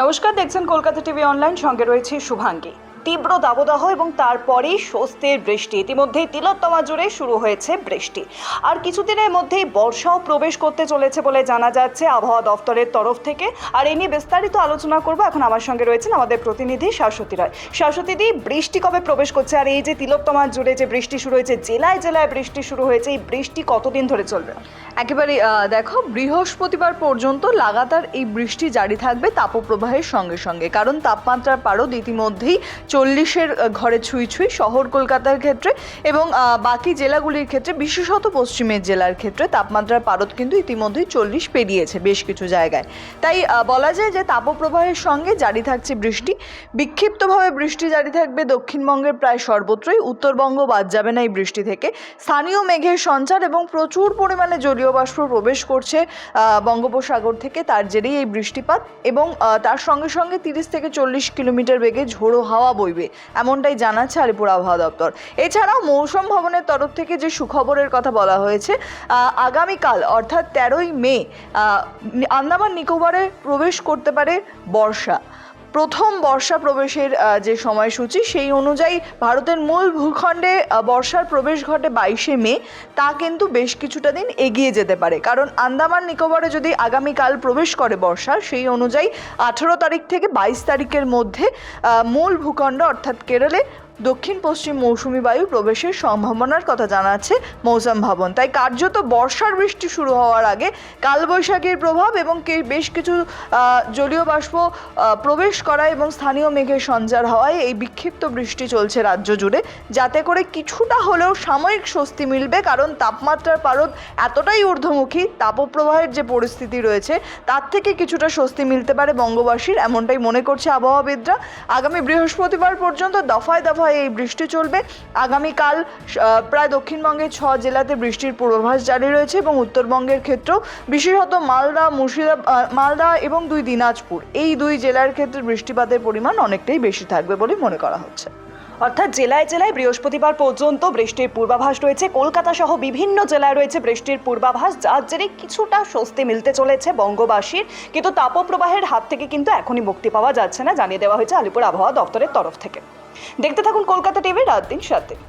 নমস্কার দেখছেন Kolkata TV online সঙ্গে রয়েছে শুভাঙ্গী। তীব্র দাবদাহ এবং তারপরেই স্বস্তির বৃষ্টি। ইতিমধ্যেই তিলোত্তমা জুড়ে শুরু হয়েছে বৃষ্টি। আর কিছুদিনের মধ্যেই বর্ষাও প্রবেশ করতে চলেছে বলে জানা যাচ্ছে আবহাওয়া দফতরের তরফ থেকে। আর এ নিয়ে বিস্তারিত আলোচনা করব এখন আমার সঙ্গে রয়েছেন আমাদের প্রতিনিধি শাশ্বতী রায়। শাশ্বতী দি, বৃষ্টি কবে প্রবেশ করছে? আর এই যে তিলোত্তমা জুড়ে যে বৃষ্টি শুরু হয়েছে, জেলায় জেলায় বৃষ্টি শুরু হয়েছে, এই বৃষ্টি কতদিন ধরে চলবে? একেবারে দেখো, বৃহস্পতিবার পর্যন্ত লাগাতার এই বৃষ্টি জারি থাকবে তাপপ্রবাহের সঙ্গে সঙ্গে। কারণ তাপমাত্রার পারদ ইতিমধ্যেই চল্লিশের ঘরে ছুঁই ছুঁই শহর কলকাতার ক্ষেত্রে এবং বাকি জেলাগুলির ক্ষেত্রে, বিশেষত পশ্চিমের জেলার ক্ষেত্রে তাপমাত্রার পারদ কিন্তু ইতিমধ্যেই চল্লিশ পেরিয়েছে বেশ কিছু জায়গায়। তাই বলা যায় যে তাপপ্রবাহের সঙ্গে জারি থাকছে বৃষ্টি। বিক্ষিপ্তভাবে বৃষ্টি জারি থাকবে দক্ষিণবঙ্গের প্রায় সর্বত্রই, উত্তরবঙ্গ বাদ যাবে না এই বৃষ্টি থেকে। স্থানীয় মেঘের সঞ্চার এবং প্রচুর পরিমাণে জলীয় বাষ্প প্রবেশ করছে বঙ্গোপসাগর থেকে তার জেরেই এই বৃষ্টিপাত এবং তার সঙ্গে সঙ্গে তিরিশ থেকে চল্লিশ কিলোমিটার বেগে ঝোড়ো হাওয়া বইবে। এমনটাই জানাচ্ছে আলিপুর আবহাওয়া দপ্তর। এছাড়াও মৌসুম ভবনের তরফ থেকে যে সুখবরের কথা বলা হয়েছে আগামীকাল অর্থাৎ তেরোই মে আন্দামান নিকোবরে প্রবেশ করতে পারে বর্ষা। প্রথম বর্ষা প্রবেশের যে সময়সূচি, সেই অনুযায়ী ভারতের মূল ভূখণ্ডে বর্ষার প্রবেশ ঘটে বাইশে মে। তা কিন্তু বেশ কিছুটা দিন এগিয়ে যেতে পারে। কারণ আন্দামান নিকোবরে যদি আগামীকাল প্রবেশ করে বর্ষা, সেই অনুযায়ী আঠেরো তারিখ থেকে বাইশ তারিখের মধ্যে মূল ভূখণ্ড অর্থাৎ কেরলে দক্ষিণ পশ্চিম মৌসুমি বায়ু প্রবেশের সম্ভাবনার কথা জানাচ্ছে মৌসুম ভবন। তাই কার্যত বর্ষার বৃষ্টি শুরু হওয়ার আগে কালবৈশাখীর প্রভাব এবং বেশ কিছু জলীয় বাষ্প প্রবেশ করা এবং স্থানীয় মেঘের সঞ্চার হওয়ায় এই বিক্ষিপ্ত বৃষ্টি চলছে রাজ্য জুড়ে। যাতে করে কিছুটা হলেও সাময়িক স্বস্তি মিলবে, কারণ তাপমাত্রার পারদ এতটাই ঊর্ধ্বমুখী, তাপপ্রবাহের যে পরিস্থিতি রয়েছে, তার থেকে কিছুটা স্বস্তি মিলতে পারে বঙ্গবাসীর, এমনটাই মনে করছে আবহাওয়াবিদরা। আগামী বৃহস্পতিবার পর্যন্ত দফায় দফায় এই বৃষ্টি চলবে। আগামীকাল প্রায় দক্ষিণবঙ্গের ছ জেলাতে বৃষ্টির পূর্বাভাস জারি রয়েছে এবং উত্তরবঙ্গের ক্ষেত্রেও বিশেষত মালদা, মুর্শিদাবাদ মালদা এবং দুই দিনাজপুর। এই দুই জেলার ক্ষেত্রে বৃষ্টিপাতের পরিমাণ অনেকটাই বেশি থাকবে বলে মনে করা হচ্ছে। অর্থাৎ জেলায় জেলায় বৃহস্পতিবার পর্যন্ত বৃষ্টির পূর্বাভাস রয়েছে। কলকাতা সহ বিভিন্ন জেলায় রয়েছে বৃষ্টির পূর্বাভাস, যার জেরে কিছুটা স্বস্তি মিলতে চলেছে বঙ্গবাসীর। কিন্তু তাপপ্রবাহের হাত থেকে কিন্তু এখনই মুক্তি পাওয়া যাচ্ছে না, জানিয়ে দেওয়া হয়েছে আলিপুর আবহাওয়া দপ্তরের তরফ থেকে। দেখতে থাকুন কলকাতা টিভি রাত দিন সাত দিন।